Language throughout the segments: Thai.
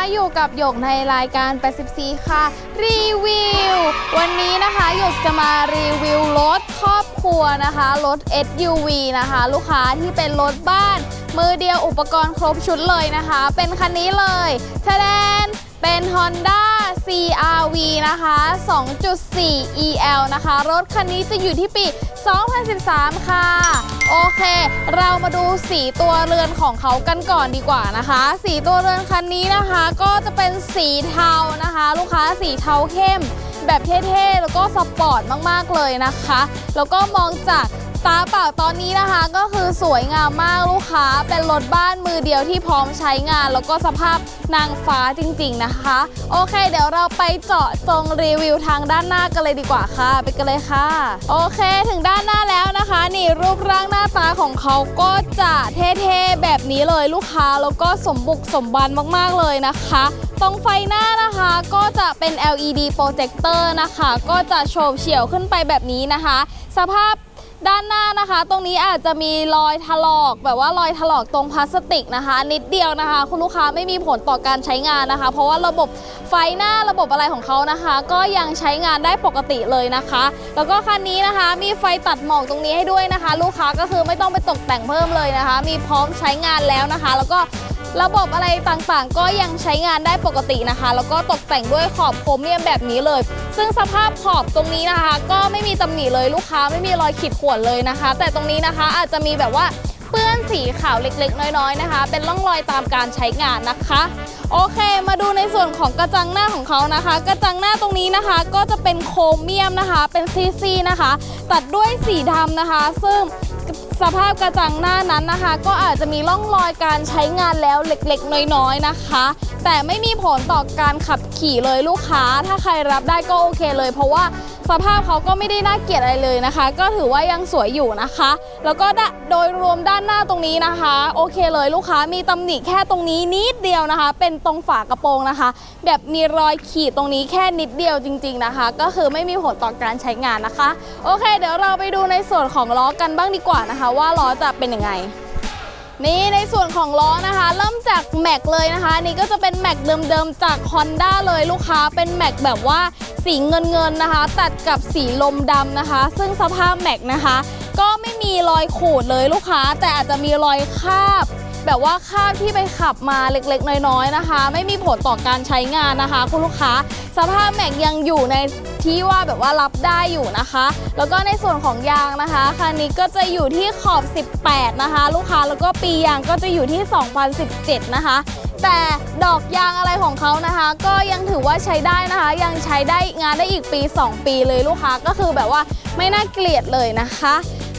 ะอยู่กับหยกในรายการ 84 ค่ะ รีวิว วันนี้นะคะหยกจะมารีวิวรถครอบครัวนะคะ รถ SUV นะคะ ลูกค้าที่เป็นรถบ้าน มือเดียวอุปกรณ์ครบชุดเลยนะคะ เป็นคันนี้เลยแสดนเป็น Honda CRV นะคะ 2.4 EL นะคะ รถคันนี้จะอยู่ที่ปี 2013 ค่ะ โอเค เรามาดูสีตัวเรือนของเขากันก่อนดีกว่านะคะ สีตัวเรือนคันนี้นะคะก็จะเป็นสีเทานะคะ ลูกค้าสีเทาเข้ม แบบเท่ๆ แล้วก็สปอร์ตมากๆเลยนะคะ แล้วก็มองจาก ตาเปล่าตอนนี้นะคะก็คือสวยงามมากลูกค้า เป็นรถบ้านมือเดียวที่พร้อมใช้งาน แล้วก็สภาพนางฟ้าจริงๆนะคะ โอเค เดี๋ยวเราไปเจาะจงรีวิวทางด้านหน้ากันเลยดีกว่าค่ะ ไปกันเลยค่ะ โอเคถึงด้านหน้าแล้วนะคะ นี่รูปร่างหน้าตาของเขาก็จะเท่ๆแบบนี้เลยลูกค้าแล้วก็สมบุกสมบันมากๆเลยนะคะตรงไฟหน้านะคะก็จะเป็น LED โปรเจคเตอร์นะคะ ก็จะโฉบเฉี่ยวขึ้นไปแบบนี้นะคะ สภาพ ด้านหน้านะคะ ตรงนี้อาจจะมีรอยถลอก แบบว่ารอยถลอกตรงพลาสติกนะคะ นิดเดียวนะคะ คุณลูกค้าไม่มีผลต่อการใช้งานนะคะ เพราะว่าระบบไฟหน้าระบบอะไรของเขานะคะ ก็ยังใช้งานได้ปกติเลยนะคะ แล้วก็คันนี้นะคะ มีไฟตัดหมอกตรงนี้ให้ด้วยนะคะ ลูกค้าก็คือไม่ต้องไปตกแต่งเพิ่มเลยนะคะ มีพร้อมใช้งานแล้วนะคะ แล้วก็ ระบบอะไรต่างๆ ก็ยังใช้งานได้ปกตินะคะ แล้วก็ตกแต่งด้วยขอบโครเมียมแบบนี้เลย ซึ่งสภาพขอบตรงนี้นะคะ ก็ไม่มีตำหนิเลยลูกค้าไม่มีรอยขีดข่วนเลยนะคะ แต่ตรงนี้นะคะอาจจะมีแบบว่าเปื้อนสีขาวเล็กๆ น้อยๆนะคะ เป็นร่องรอยตามการใช้งานนะคะ โอเค มาดูในส่วนของกระจังหน้าของเขานะคะ กระจังหน้าตรงนี้นะคะ ก็จะเป็นโครเมียมนะคะ เป็นซีๆนะคะ ตัดด้วยสีดำนะคะ ซึ่ง สภาพกระจังหน้านั้นนะคะ ก็อาจจะมีร่องรอยการใช้งานแล้วเล็กๆ น้อยๆนะคะ แต่ไม่มีผลต่อการขับขี่เลยลูกค้า ถ้าใครรับได้ก็โอเคเลย เพราะว่า สภาพเขาก็ไม่ได้น่าเกลียดอะไรเลยนะคะ ก็ถือว่ายังสวยอยู่นะคะ แล้วก็ด้าโดยรวมด้านหน้าตรงนี้นะคะ โอเคเลยลูกค้ามีตำหนิแค่ตรงนี้นิดเดียวนะคะ เป็นตรงฝากระโปรงนะคะ แบบมีรอยขีดตรงนี้แค่นิดเดียวจริง ๆนะคะ ก็คือไม่มีผลต่อการใช้งานนะคะ โอเค เดี๋ยวเราไปดูในส่วนของล้อกันบ้างดีกว่านะคะ ว่าล้อจะเป็นยังไง นี่ในส่วนของล้อนะคะ เริ่มจากแม็กเลยนะคะนี่ก็จะเป็นแม็กเดิมๆจาก Honda เลยลูกค้าเป็นแม็กแบบว่าสีเงินเงินๆนะคะ ตัดกับสีลมดำนะคะ ซึ่งสภาพแม็กนะคะ ก็ไม่มีรอยขูดเลยลูกค้า แต่อาจจะมีรอยคาบ แบบว่าคราบที่ไปขับมาเล็กๆ น้อยๆนะคะ ไม่มีผลต่อการใช้งานนะคะ คุณลูกค้า สภาพแม็กยังอยู่ในที่ว่าแบบว่ารับได้อยู่นะคะ แล้วก็ในส่วนของยางนะคะคันนี้ก็จะอยู่ที่ขอบ 18 นะคะ ลูกค้าแล้วก็ปียางก็จะอยู่ที่ 2017 นะคะ แต่ดอกยางอะไรของเขานะคะ ก็ยังถือว่าใช้ได้นะคะ ยังใช้ได้งานได้อีกปี 2 ปีเลยลูกค้าก็คือแบบว่าไม่น่าเกลียดเลยนะคะ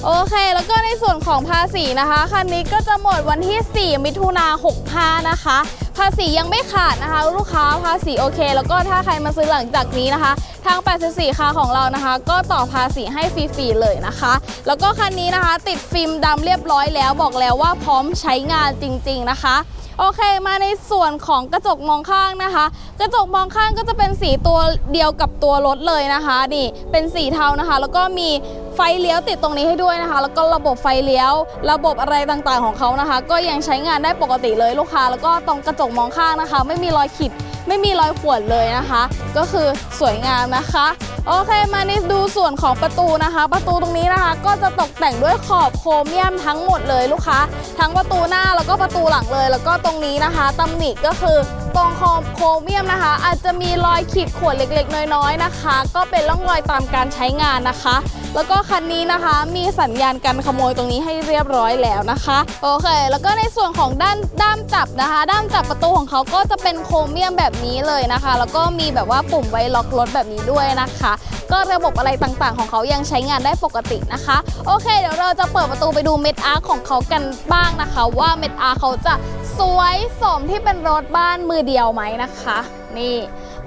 โอเค แล้วก็ในส่วนของภาษีนะคะ คันนี้ก็จะหมดวันที่ 4 มิถุนา65 นะคะ ภาษียังไม่ขาดนะคะ ลูกค้าภาษีโอเค แล้วก็ถ้าใครมาซื้อหลังจากนี้นะคะ ทาง 84คาของเรานะคะ ก็ต่อภาษีให้ฟรีๆเลยนะคะ แล้วก็คันนี้นะคะ ติดฟิล์มดำเรียบร้อยแล้วบอกแล้วว่าพร้อมใช้งานจริง ๆ นะคะ โอเคมาในส่วนของกระจกมองข้างนะคะ กระจกมองข้างก็จะเป็นสีตัวเดียวกับตัวรถเลยนะคะนี่เป็นสีเทานะคะ แล้วก็มีไฟเลี้ยวติดตรงนี้ให้ด้วยนะคะ แล้วก็ระบบไฟเลี้ยว ระบบอะไรต่างๆของเขานะคะ ก็ยังใช้งานได้ปกติเลยลูกค้า แล้วก็ตรงกระจกมองข้างนะคะ ไม่มีรอยขีด ไม่มีรอยข่วนเลยนะคะ ก็คือสวยงามนะคะ โอเคมาในดูส่วนของประตูนะคะ ประตูตรงนี้นะคะ ก็จะตกแต่งด้วยขอบโครเมียมทั้งหมดเลยลูกค้า ทั้งประตูหน้าแล้วก็ประตูหลังเลย แล้วก็ตรงนี้นะคะตำหนิก็คือ ตรงขอโครเมียมนะคะ อาจจะมีรอยขีดข่วนเล็กๆ น้อยๆนะคะ ก็เป็นร่องรอยตามการใช้งานนะคะ แล้วก็คันนี้นะคะมีสัญญาณการขโมยตรงนี้ให้เรียบร้อยแล้วนะคะโอเค แล้วก็ในส่วนของด้านด้ามจับนะคะ ด้ามจับประตูของเขาก็จะเป็นโครเมียมแบบนี้เลยนะคะ แล้วก็มีแบบว่าปุ่มไว้ล็อกรถแบบนี้ด้วยนะคะ ก็ระบบอะไรต่างๆ ของเขายังใช้งานได้ปกตินะคะ โอเค เดี๋ยวเราจะเปิดประตูไปดูเม็ดอาร์ของเขากันบ้างนะคะ ว่าเม็ดอาร์เขาจะสวยสมที่เป็นรถบ้านมือเดียวไหมนะคะ นี่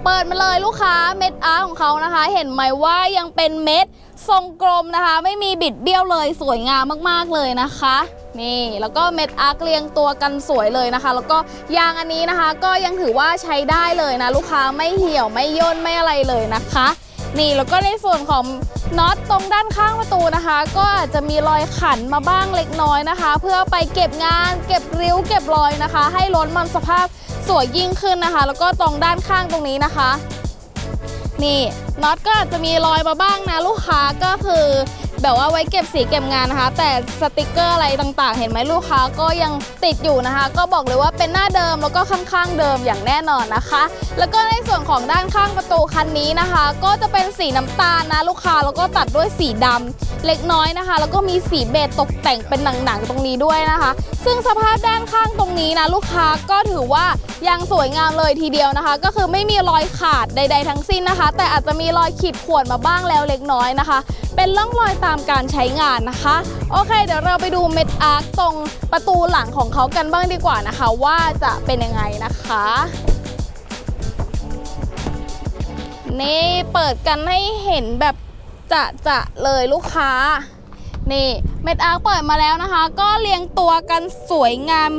เปิดมาเลยลูกค้าเม็ดอาร์ของเขานะคะ เห็นไหมว่ายังเป็นเม็ดทรงกลมนะคะ ไม่มีบิดเบี้ยวเลยสวยงามมากๆเลยนะคะ นี่แล้วก็เม็ดอาร์เรียงตัวกันสวยเลยนะคะ แล้วก็ยางอันนี้นะคะ ก็ยังถือว่าใช้ได้เลยนะ ลูกค้าไม่เหี่ยวไม่ย่นไม่อะไรเลยนะคะ นี่แล้วก็ในส่วนของน็อตตรงด้านข้างประตูนะคะ ก็อาจจะมีรอยขันมาบ้างเล็กน้อยนะคะ เพื่อไปเก็บงาน เก็บริ้วเก็บรอยนะคะ ให้รถมันสภาพ สวยยิ่งขึ้นนะคะ แล้วก็ตรงด้านข้างตรงนี้นะคะ นี่น็อตก็อาจจะมีรอยมาบ้างนะลูกค้าก็คือ แบบว่าไว้เก็บสีเก็บงานนะคะ แต่สติกเกอร์อะไรต่างๆ เห็นไหมลูกค้าก็ยังติดอยู่นะคะ ก็บอกเลยว่าเป็นหน้าเดิมแล้วก็ข้างๆเดิมอย่างแน่นอนนะคะ แล้วก็ในส่วนของด้านข้างประตูคันนี้นะคะ ก็จะเป็นสีน้ำตาลนะลูกค้าแล้วก็ตัดด้วยสีดำเล็กน้อยนะคะ แล้วก็มีสีเบจตกแต่งเป็นหนังๆตรงนี้ด้วยนะคะ ซึ่งสภาพด้านข้างตรงนี้นะลูกค้าก็ถือว่ายังสวยงามเลยทีเดียวนะคะ ก็คือไม่มีรอยขาดใด ๆ ทั้งสิ้นนะคะ แต่อาจจะมีรอยขีดข่วนมาบ้างแล้วเล็กน้อยนะคะ เป็นร่องรอยตามการใช้งานนะคะ โอเค เดี๋ยวเราไปดูเม็ดอาร์คตรงประตูหลังของเขากันบ้างดีกว่านะคะ ว่าจะเป็นยังไงนะคะ นี่เปิดกันให้เห็นแบบจะจะเลยลูกค้า นี่เม็ดอาร์เปิดมาแล้วนะคะ ก็เรียงตัวกันสวยงาม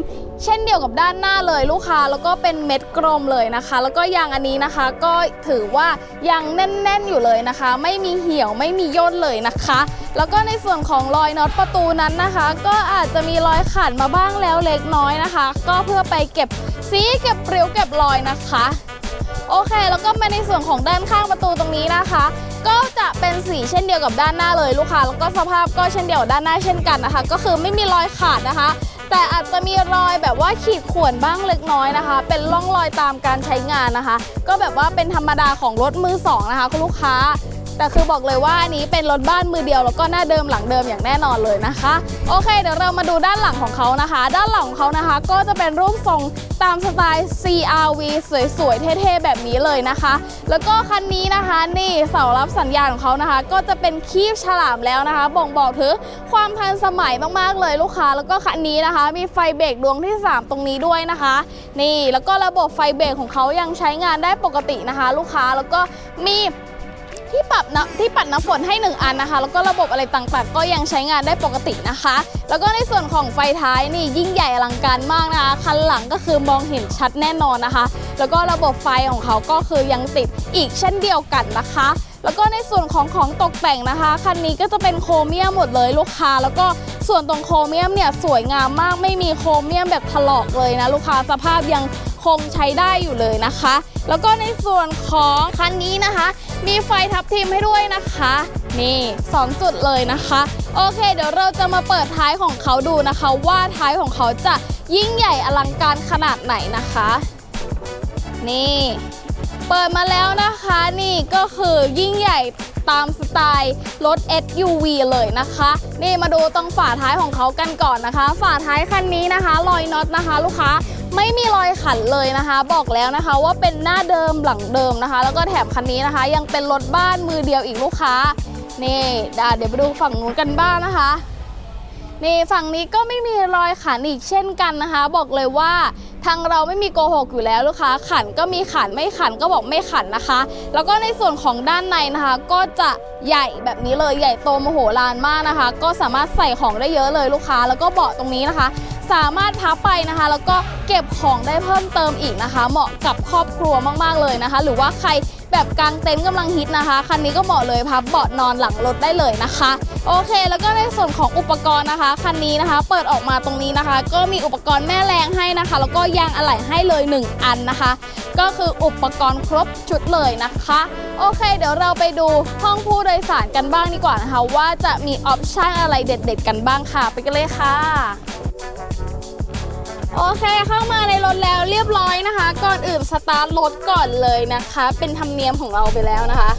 เช่นเดียวกับด้านหน้าเลยลูกค้าแล้วก็เป็นเม็ดกลมเลยนะคะ แล้วก็ยางอันนี้นะคะ ก็ถือว่ายังแน่นๆอยู่เลยนะคะ ไม่มีเหี่ยวไม่มีย่นเลยนะคะ แล้วก็ในส่วนของรอยน็อตประตูนั้นนะคะ ก็อาจจะมีรอยขาดมาบ้างแล้วเล็กน้อยนะคะ ก็เพื่อไปเก็บสีเก็บริ้วเก็บรอยนะคะโอเค แล้วก็มาในส่วนของด้านข้างประตูตรงนี้นะคะ ก็จะเป็นสีเช่นเดียวกับด้านหน้าเลยลูกค้า แล้วก็สภาพก็เช่นเดียวกับด้านหน้าเช่นกันนะคะ ก็คือไม่มีรอยขาดนะคะ แต่อาจจะมีรอยแบบว่าขีดข่วนบ้างเล็กน้อยนะคะ เป็นร่องรอยตามการใช้งานนะคะ ก็แบบว่าเป็นธรรมดาของรถมือสองนะคะคุณลูกค้า แต่คือบอกเลยว่าอันนี้เป็นรถบ้านมือเดียวแล้วก็หน้าเดิมหลังเดิมอย่างแน่นอนเลยนะคะ โอเค เดี๋ยวเรามาดูด้านหลังของเขานะคะ ด้านหลังของเขานะคะ ก็จะเป็นรูปทรงตามสไตล์ CRV สวยๆ เท่ๆ แบบนี้เลยนะคะ แล้วก็คันนี้นะคะนี่เสารับสัญญาณของเขานะคะ ก็จะเป็นคีบฉลามแล้วนะคะ บ่งบอกถึงความทันสมัยมากๆเลยลูกค้า แล้วก็คันนี้นะคะ มีไฟเบรกดวงที่ 3 ตรงนี้ด้วยนะคะ นี่แล้วก็ระบบไฟเบรกของเขายังใช้งานได้ปกตินะคะ ลูกค้าแล้วก็มี ที่ปรับน้ำที่ปัดน้ำฝนให้ 1 อันนะคะ แล้วก็ระบบอะไรต่างๆ ก็ยังใช้งานได้ปกตินะคะ แล้วก็ในส่วนของไฟท้ายนี่ยิ่งใหญ่อลังการมากนะคะคันหลังก็คือมองเห็นชัดแน่นอนนะคะ แล้วก็ระบบไฟของเขาก็คือยังติดอีกเช่นเดียวกันนะคะแล้วก็ในส่วนของของตกแต่งนะคะ คันนี้ก็จะเป็นโครเมียมหมดเลยลูกค้า แล้วก็ส่วนตรงโครเมียมเนี่ยสวยงามมากไม่มีโครเมียมแบบถลอกเลยนะลูกค้าสภาพยัง คงใช้ได้อยู่เลยนะคะ แล้วก็ในส่วนของคันนี้นะคะ มีไฟทับทิมให้ด้วยนะคะ นี่2จุดเลยนะคะ โอเค เดี๋ยวเราจะมาเปิดท้ายของเขาดูนะคะ ว่าท้ายของเขาจะยิ่งใหญ่อลังการขนาดไหนนะคะ นี่เปิดมาแล้วนะคะนี่ก็คือยิ่งใหญ่ตามสไตล์รถ SUV เลยนะคะ นี่มาดูตรงฝาท้ายของเขากันก่อนนะคะ ฝาท้ายคันนี้นะคะ รอยน็อตนะคะ ลูกค้า ไม่มีรอยขันเลยนะคะ บอกแล้วนะคะว่าเป็นหน้าเดิมหลังเดิมนะคะ แล้วก็แถมคันนี้นะคะ ยังเป็นรถบ้านมือเดียวอีกลูกค้านี่เดี๋ยวไปดูฝั่งนู้นกันบ้างนะคะนี่ฝั่งนี้ก็ไม่มีรอยขันอีกเช่นกันนะคะ บอกเลยว่าทางเราไม่มีโกหกอยู่แล้วลูกค้าขันก็มีขันไม่ขันก็บอกไม่ขันนะคะ แล้วก็ในส่วนของด้านในนะคะ ก็จะใหญ่แบบนี้เลยใหญ่โตมโหฬารมากนะคะ ก็สามารถใส่ของได้เยอะเลยลูกค้า แล้วก็เบาะตรงนี้นะคะ สามารถพับไปนะคะ แล้วก็เก็บของได้เพิ่มเติมอีกนะคะ เหมาะกับครอบครัวมากๆเลยนะคะ หรือว่าใครแบบกางเต็นท์กำลังฮิตนะคะคันนี้ก็เหมาะเลยพับเบาะนอนหลังรถได้เลยนะคะ โอเค แล้วก็ในส่วนของอุปกรณ์นะคะคันนี้นะคะ เปิดออกมาตรงนี้นะคะ ก็มีอุปกรณ์แม่แรงให้นะคะ แล้วก็ยางอะไหล่ให้เลย 1 อันนะคะ ก็คืออุปกรณ์ครบชุดเลยนะคะ โอเค เดี๋ยวเราไปดูห้องผู้โดยสารกันบ้างดีกว่านะคะ ว่าจะมีออปชั่นอะไรเด็ด ๆ กันบ้างค่ะ ไปกันเลยค่ะ โอเคเข้ามาในรถแล้วเรียบร้อยนะคะ ก่อนอื่นสตาร์ทรถก่อนเลยนะคะ เป็นธรรมเนียมของเราไปแล้วนะคะ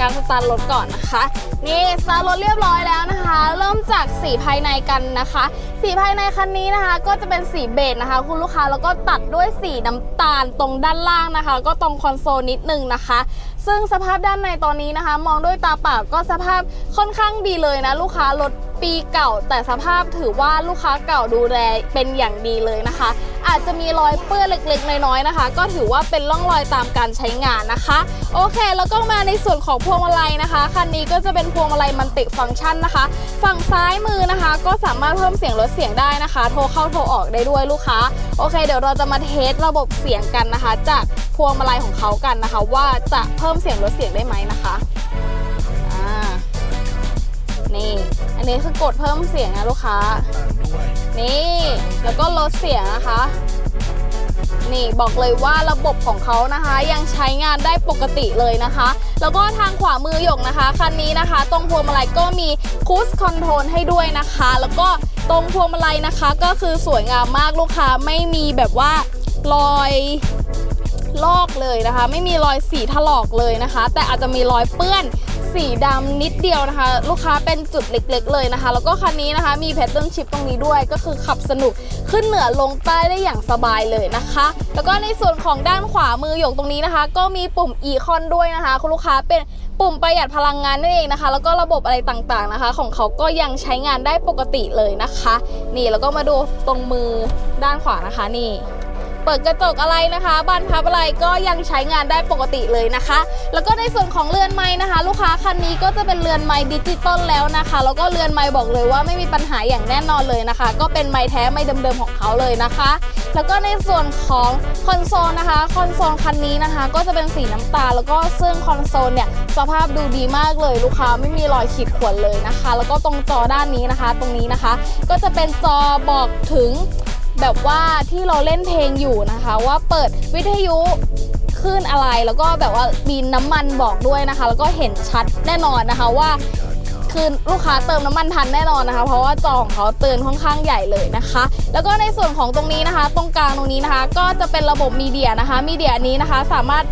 การสตาร์ทรถก่อนนะคะ นี่สตาร์ทรถเรียบร้อยแล้วนะคะ เริ่มจากสีภายในกันนะคะ สีภายในคันนี้นะคะ ก็จะเป็นสีเบจนะคะ คุณลูกค้าแล้วก็ตัดด้วยสีน้ำตาลตรงด้านล่างนะคะ ก็ตรงคอนโซลนิดนึงนะคะ ซึ่งสภาพด้านในตอนนี้นะคะ มองด้วยตาเปล่าก็สภาพค่อนข้างดีเลยนะ ลูกค้ารถปีเก่า แต่สภาพถือว่าลูกค้าเก่าดูแลเป็นอย่างดีเลยนะคะ อาจจะมีรอยเปื้อนเล็กๆ น้อยๆนะคะ ก็ถือว่าเป็นร่องรอยตามการใช้งานนะคะ โอเค แล้วก็มาในส่วนของพวงมาลัยนะคะคันนี้ก็จะเป็นพวงมาลัยมันติฟังก์ชันนะคะ ฝั่งซ้ายมือนะคะ ก็สามารถเพิ่มเสียงลดเสียงได้นะคะ โทรเข้าโทรออกได้ด้วยลูกค้า โอเค เดี๋ยวเราจะมาเทสระบบเสียงกันนะคะ จากพวงมาลัยของเขากันนะคะ ว่าจะเพิ่มเสียงลดเสียงได้ไหมนะคะอ่านี่ อันนี้คือกดเพิ่มเสียงนะลูกค้า ด้วยนี่ แล้วก็ลดเสียงนะคะ นี่บอกเลยว่าระบบของเขานะคะ ยังใช้งานได้ปกติเลยนะคะ แล้วก็ทางขวามือหยกนะคะคันนี้นะคะ ตรงพวงมาลัยก็มีคูสคอนโทรลให้ด้วยนะคะ แล้วก็ตรงพวงมาลัยนะคะ ก็คือสวยงามมากลูกค้าไม่มีแบบว่ารอย ลอกเลยนะคะ ไม่มีรอยสีถลอกเลยนะคะ แต่อาจจะมีรอยเปื้อนสีดำนิดเดียวนะคะ ลูกค้าเป็นจุดเล็ก ๆ เลยนะคะ แล้วก็คันนี้นะคะ มีแพทเทิร์นชิปตรงนี้ด้วยก็คือขับสนุกขึ้นเหนือลงใต้ได้อย่างสบายเลยนะคะ แล้วก็ในส่วนของด้านขวามือหยกตรงนี้นะคะ ก็มีปุ่ม e c o n ด้วยนะคะ คุณลูกค้าเป็นปุ่มประหยัดพลังงานนั่นเองนะคะ แล้วก็ระบบอะไรต่างๆนะคะ ของเขาก็ยังใช้งานได้ปกติเลยนะคะ นี่แล้วก็มาดูตรงมือด้านขวานะคะนี่ เปิดกระจกอะไรนะคะบานพับอะไรก็ยังใช้งานได้ปกติเลยนะคะ แล้วก็ในส่วนของเรือนไม้นะคะ ลูกค้าคันนี้ก็จะเป็นเรือนไม้ดิจิตอลแล้วนะคะ แล้วก็เรือนไม้บอกเลยว่าไม่มีปัญหาอย่างแน่นอนเลยนะคะ ก็เป็นไม้แท้ไม้เดิมๆของเขาเลยนะคะ แล้วก็ในส่วนของคอนโซลนะคะคอนโซลคันนี้นะคะ ก็จะเป็นสีน้ำตาลแล้วก็ซึ่งคอนโซลเนี่ยสภาพดูดีมากเลยลูกค้าไม่มีรอยขีดข่วนเลยนะคะ แล้วก็ตรงจอด้านนี้นะคะ ตรงนี้นะคะ ก็จะเป็นจอบอกถึง แบบว่าที่เราเล่นเพลงอยู่นะคะ ว่าเปิดวิทยุคลื่นอะไรแล้วก็แบบว่ามีน้ำมันบอกด้วยนะคะ แล้วก็เห็นชัดแน่นอนนะคะว่าคือลูกค้าเติมน้ำมันทันแน่นอนนะคะ เพราะว่าจองเขาเตือนค่อนข้างใหญ่เลยนะคะ แล้วก็ในส่วนของตรงนี้นะคะ ตรงกลางตรงนี้นะคะ ก็จะเป็นระบบมีเดียนะคะมีเดียนี้นะคะ สามารถ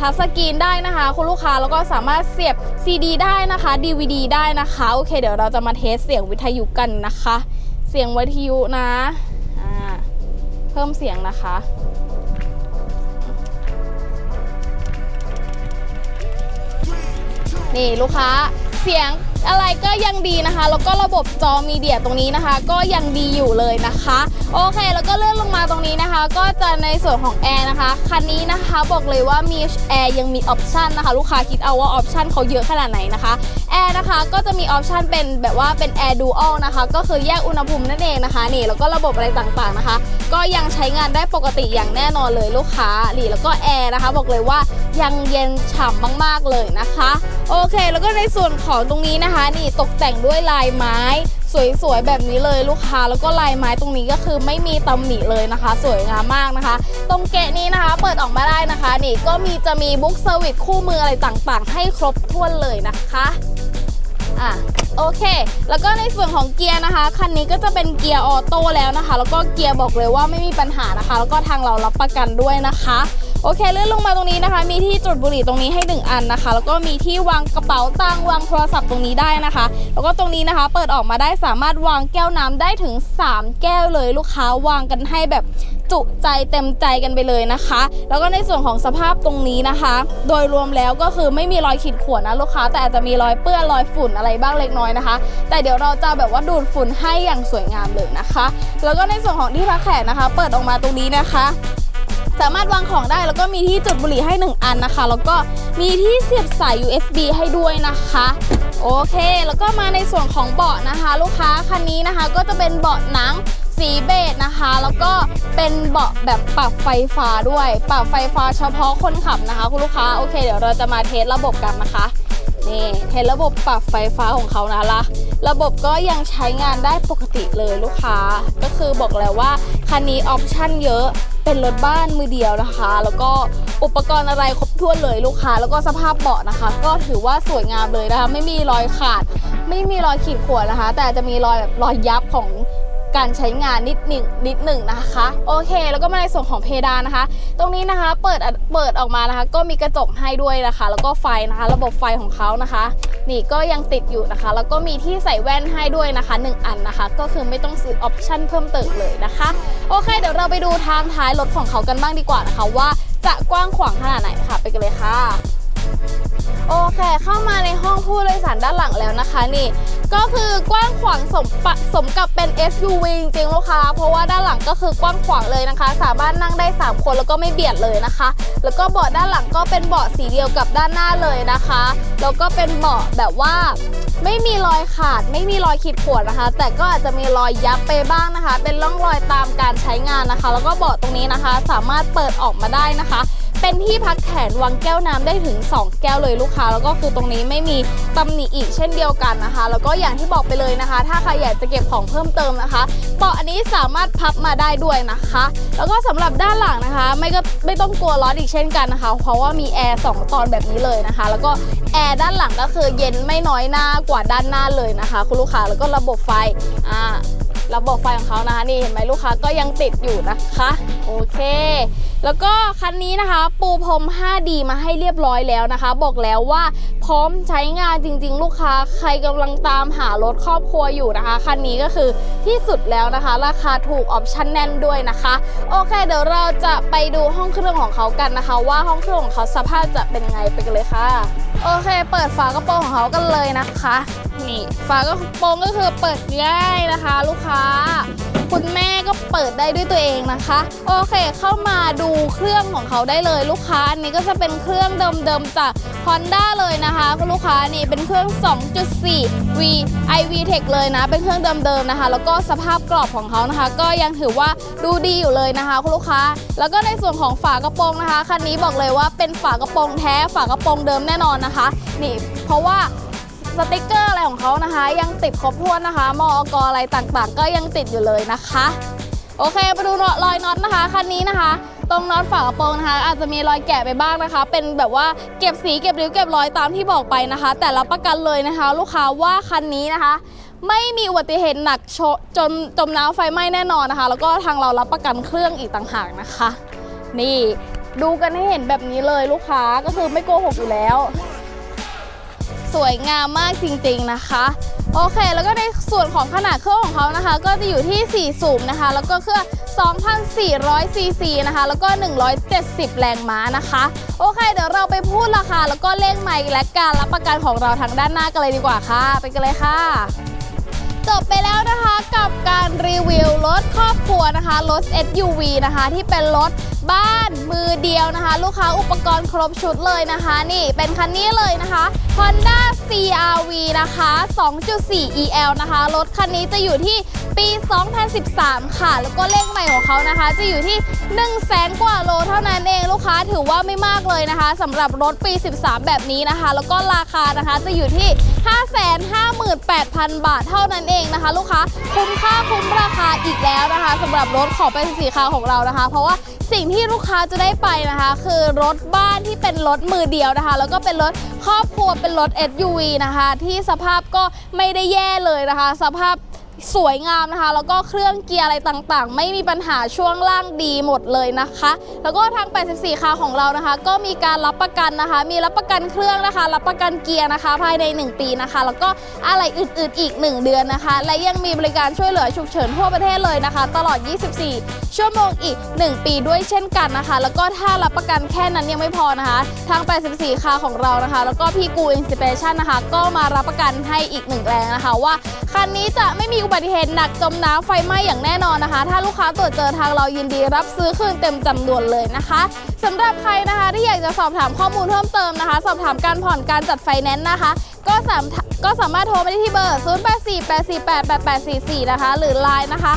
ทัชสกรีนได้นะคะ คุณลูกค้าแล้วก็สามารถเสียบ CD ได้นะคะ DVD ได้นะคะ โอเค เดี๋ยวเราจะมาเทสเสียงวิทยุกันนะคะ เสียงวิทยุนะ พิ่มเสียงนะคะ นี่ลูกค้าเสียง อะไรก็ยังดีนะคะ แล้วก็ระบบจอมีเดียตรงนี้นะคะ ก็ยังดีอยู่เลยนะคะ โอเค แล้วก็เลื่อนลงมาตรงนี้นะคะ ก็จะในส่วนของแอร์นะคะ คันนี้นะคะบอกเลยว่ามีแอร์ยังมีออปชันนะคะ ลูกค้าคิดเอาว่าออปชันเขาเยอะขนาดไหนนะคะ แอร์นะคะก็จะมีออปชันเป็นแบบว่าเป็นแอร์ดูอัลนะคะ ก็คือแยกอุณหภูมินั่นเองนะคะนี่แล้วก็ระบบอะไรต่างๆนะคะ ก็ยังใช้งานได้ปกติอย่างแน่นอนเลยลูกค้านี่แล้วก็แอร์นะคะ บอกเลยว่ายังเย็นฉ่ำมากๆเลยนะคะ โอเค แล้วก็ในส่วนของตรงนี้นะคะนี่ตกแต่งด้วยลายไม้ สวยๆแบบนี้เลยลูกค้าแล้วก็ลายไม้ตรงนี้ก็คือไม่มีตำหนิเลยนะคะ สวยงามมากนะคะ ตรงเกะนี้นะคะ เปิดออกมาได้นะคะ นี่ก็มีจะมีบุ๊กเซอร์วิสคู่มืออะไรต่างๆ ให้ครบถ้วนเลยนะคะอะโอเค แล้วก็ในส่วนของเกียร์นะคะ คันนี้ก็จะเป็นเกียร์ออโต้แล้วนะคะ แล้วก็เกียร์บอกเลยว่าไม่มีปัญหานะคะ แล้วก็ทางเรารับประกันด้วยนะคะ โอเคเลื่อนลงมาตรงนี้นะคะ มีที่จุดบุหรี่ตรงนี้ให้ 1 อันนะคะ แล้วก็มีที่วางกระเป๋าตังวางโทรศัพท์ตรงนี้ได้นะคะ แล้วก็ตรงนี้นะคะ เปิดออกมาได้สามารถวางแก้วน้ำได้ถึง 3 แก้วเลยลูกค้าวางกันให้แบบจุใจเต็มใจกันไปเลยนะคะ แล้วก็ในส่วนของสภาพตรงนี้นะคะ โดยรวมแล้วก็คือไม่มีรอยขีดข่วนนะลูกค้า แต่อาจจะมีรอยเปื้อนรอยฝุ่นอะไรบ้างเล็กน้อยนะคะ แต่เดี๋ยวเราจะแบบว่าดูดฝุ่นให้อย่างสวยงามเลยนะคะ แล้วก็ในส่วนของที่พักแขกนะคะ เปิดออกมาตรงนี้นะคะ สามารถวางของได้แล้วก็มีที่จุดบุหรี่ให้ 1 อันนะคะ แล้วก็มีที่เสียบสาย USB ให้ด้วยนะคะ โอเค แล้วก็มาในส่วนของเบาะนะคะ ลูกค้าคันนี้นะคะ ก็จะเป็นเบาะหนังสีเบจนะคะ แล้วก็เป็นเบาะแบบปรับไฟฟ้าด้วย ปรับไฟฟ้าเฉพาะคนขับนะคะ คุณลูกค้าโอเค เดี๋ยวเราจะมาเทสระบบกันนะคะนี่เห็นระบบปรับไฟฟ้าของเขานะละระบบก็ยังใช้งานได้ปกติเลยลูกค้า ก็คือบอกแล้วว่า คันนี้ออปชั่นเยอะเป็นรถบ้านมือเดียวนะคะ แล้วก็อุปกรณ์อะไรครบถ้วนเลยลูกค้า แล้วก็สภาพเบาะนะคะ ก็ถือว่าสวยงามเลยนะคะ ไม่มีรอยขาด ไม่มีรอยขีดข่วนนะคะ แต่จะมีรอยแบบรอยยับของ การใช้งานนิดหนึ่งนิดหนึ่งนะคะโอเค แล้วก็มาในส่วนของเพดานนะคะ ตรงนี้นะคะเปิดเปิดออกมานะคะ ก็มีกระจกให้ด้วยนะคะ แล้วก็ไฟนะคะ ระบบไฟของเขานะคะ นี่ก็ยังติดอยู่นะคะ แล้วก็มีที่ใส่แว่นให้ด้วยนะคะ 1 อันนะคะ ก็คือไม่ต้องซื้อออปชั่นเพิ่มเติมเลยนะคะโอเค เดี๋ยวเราไปดูทางท้ายรถของเขากันบ้างดีกว่านะคะ ว่าจะกว้างขวางขนาดไหนค่ะไปกันเลยค่ะ โอเค เข้ามาในห้องผู้โดยสารด้านหลังแล้วนะคะนี่ ก็คือกว้างขวางสมปะสมกับเป็น SUV จริงๆลูกค้า เพราะว่าด้านหลังก็คือกว้างขวางเลยนะคะ สามารถนั่งได้ 3 คนแล้วก็ไม่เบียดเลยนะคะ แล้วก็เบาะด้านหลังก็เป็นเบาะสีเดียวกับด้านหน้าเลยนะคะ แล้วก็เป็นเบาะแบบว่าไม่มีรอยขาดไม่มีรอยขีดข่วนนะคะ แต่ก็อาจจะมีรอยยับไปบ้างนะคะ เป็นร่องรอยตามการใช้งานนะคะ แล้วก็เบาะตรงนี้นะคะ สามารถเปิดออกมาได้นะคะ เป็นที่พักแขนวางแก้วน้ำได้ถึง 2 แก้วเลยลูกค้า แล้วก็คือตรงนี้ไม่มีตำหนิอีกเช่นเดียวกันนะคะ แล้วก็อย่างที่บอกไปเลยนะคะ ถ้าใครอยากจะเก็บของเพิ่มเติมนะคะเบาะอันนี้สามารถพับมาได้ด้วยนะคะ แล้วก็สำหรับด้านหลังนะคะ ไม่ก็ไม่ต้องกลัวร้อนอีกเช่นกันนะคะ เพราะว่ามีแอร์สองตอนแบบนี้เลยนะคะ แล้วก็แอร์ด้านหลังก็คือเย็นไม่น้อยหน้ากว่าด้านหน้าเลยนะคะ คุณลูกค้าแล้วก็ระบบไฟอ่าระบบไฟของเขานะคะนี่เห็นไหมลูกค้าก็ยังติดอยู่นะคะ โอเคแล้วก็คันนี้นะคะ ปูพรม 5D มาให้เรียบร้อยแล้วนะคะ บอกแล้วว่าพร้อมใช้งานจริง ๆ ลูกค้าใครกำลังตามหารถครอบครัวอยู่นะคะ คันนี้ก็คือที่สุดแล้วนะคะ ราคาถูกออปชั่นแน่นด้วยนะคะ โอเค เดี๋ยวเราจะไปดูห้องเครื่องของเขากันนะคะ ว่าห้องเครื่องของเขาสภาพจะเป็นไงไปกันเลยค่ะ โอเค เปิดฝากระโปรงของเขากันเลยนะคะ นี่ฝากระโปรงก็คือเปิดง่ายนะคะ ลูกค้า คุณแม่ก็เปิดได้ด้วยตัวเองนะคะ โอเค เข้ามาดูเครื่องของเขาได้เลยลูกค้าอันนี้ก็จะเป็นเครื่องเดิมๆจาก Honda เลยนะคะคุณลูกค้านี่เป็นเครื่อง 2.4 V iV Tech เลยนะ เป็นเครื่องเดิมๆนะคะ แล้วก็สภาพกรอบของเขานะคะ ก็ยังถือว่าดูดีอยู่เลยนะคะคุณลูกค้า แล้วก็ในส่วนของฝากระโปรงนะคะคันนี้บอกเลยว่าเป็นฝากระโปรงแท้ฝากระโปรงเดิมแน่นอนนะคะนี่เพราะว่า สติกเกอร์อะไรของเขานะคะ ยังติดครบถ้วนนะคะ มอกอะไรต่างๆ ก็ยังติดอยู่เลยนะคะ โอเคมาดูรอยน็อตนะคะคันนี้นะคะตรงน็อตฝากระโปรงนะคะ อาจจะมีรอยแกะไปบ้างนะคะ เป็นแบบว่าเก็บสีเก็บริ้วเก็บรอยตามที่บอกไปนะคะ แต่รับประกันเลยนะคะ ลูกค้าว่าคันนี้นะคะ ไม่มีอุบัติเหตุหนักชจนจมน้ำไฟไหม้แน่นอนนะคะ แล้วก็ทางเรารับประกันเครื่องอีกต่างหากนะคะ นี่ดูกันให้เห็นแบบนี้เลยลูกค้าก็คือไม่โกหกอยู่แล้ว สวยงามมากจริงๆนะคะ โอเค แล้วก็ในส่วนของขนาดเครื่องของเขานะคะ ก็จะอยู่ที่ 4 สูบนะคะ แล้วก็เครื่อง 2,400 ซีซีนะคะ แล้วก็ 170 แรงม้านะคะ โอเค เดี๋ยวเราไปพูดราคาแล้วก็เลขไมค์และการรับประกันของเราทางด้านหน้ากันเลยดีกว่าค่ะ ไปกันเลยค่ะ จบไปแล้วนะคะกับการรีวิวรถครอบครัวนะคะ รถ SUV นะคะ ที่เป็นรถ บ้านมือเดียวนะคะ ลูกค้าอุปกรณ์ครบชุดเลยนะคะ นี่เป็นคันนี้เลยนะคะ Honda CRV นะคะ 2.4 EL นะคะ รถคันนี้จะอยู่ที่ปี 2013 ค่ะ แล้วก็เลขใหม่ของเขานะคะ จะอยู่ที่ 1 0 0 0 0แสนกว่าโลเท่านั้นเองลูกค้าถือว่าไม่มากเลยนะคะสำหรับรถปี 13 แบบนี้นะคะ แล้วก็ราคานะคะจะอยู่ที่ 558,000 บาทเท่านั้นเองนะคะ ลูกค้าคุ้มค่าคุ้มราคาอีกแล้วนะคะสำหรับรถของเป็นสีคาของเรานะคะ เพราะว่าสิ่งที่ที่ลูกค้าจะได้ไปนะคะ คือรถบ้านที่เป็นรถมือเดียวนะคะ แล้วก็เป็นรถครอบครัวเป็นรถ SUV นะคะ ที่สภาพก็ไม่ได้แย่เลยนะคะ สภาพ สวยงามนะคะ แล้วก็เครื่องเกียร์อะไรต่างๆ ไม่มีปัญหาช่วงล่างดีหมดเลยนะคะ แล้วก็ทาง 84 คาของเรานะคะ ก็มีการรับประกันนะคะ มีรับประกันเครื่องนะคะ รับประกันเกียร์นะคะ ภายใน 1 ปีนะคะ แล้วก็อะไรอื่นๆอีก 1 เดือนนะคะ และยังมีบริการช่วยเหลือฉุกเฉินทั่วประเทศเลยนะคะ ตลอด 24 ชั่วโมงอีก 1 ปีด้วยเช่นกันนะคะ แล้วก็ถ้ารับประกันแค่นั้นยังไม่พอนะคะ ทาง 84 คาของเรานะคะ แล้วก็พี่กูอินสปิเรชันนะคะ ก็มารับประกันให้อีกหนึ่งแรงนะคะว่าคันนี้จะไม่มีอุบัติเหตุหนักจมน้ำไฟไหม้อย่างแน่นอนนะคะ ถ้าลูกค้าตรวจเจอทางเรายินดีรับซื้อคืนเต็มจำนวนเลยนะคะ สำหรับใครนะคะที่อยากจะสอบถามข้อมูลเพิ่มเติมนะคะ สอบถามการผ่อนการจัดไฟแนนซ์นะคะ ก็สามก็สามารถโทรไปได้ที่เบอร์ 0848488844 นะคะ หรือ Line นะคะ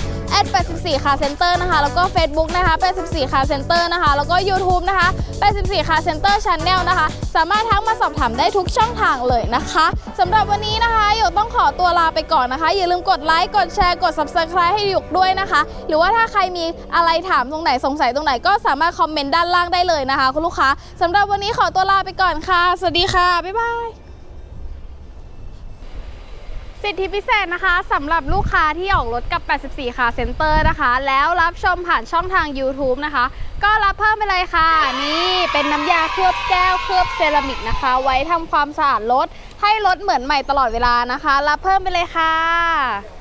84 Car Center นะคะ แล้วก็ Facebook นะคะ 84 Car Center นะคะ แล้วก็ YouTube นะคะ 84 Car Center Channel นะคะ สามารถทักมาสอบถามได้ทุกช่องทางเลยนะคะสำหรับวันนี้นะคะหยกต้องขอตัวลาไปก่อนนะคะ อย่าลืมกดไลค์ กดแชร์ กด Subscribe ให้หยกด้วยนะคะ หรือว่าถ้าใครมีอะไรถามตรงไหนสงสัยตรงไหนก็สามารถคอมเมนต์ด้านล่างได้เลยนะคะ คุณลูกค้าสำหรับวันนี้ขอตัวลาไปก่อนค่ะ สวัสดีค่ะ บ๊ายบาย สิทธิพิเศษนะคะสำหรับลูกค้าที่ออกรถกับ 84 ค่ะเซ็นเตอร์นะคะ แล้วรับชมผ่านช่องทาง YouTube นะคะ ก็รับเพิ่มไปเลยค่ะ นี่เป็นน้ำยาเคลือบแก้วเคลือบเซรามิกนะคะ ไว้ทำความสะอาดรถให้รถเหมือนใหม่ตลอดเวลานะคะ รับเพิ่มไปเลยค่ะ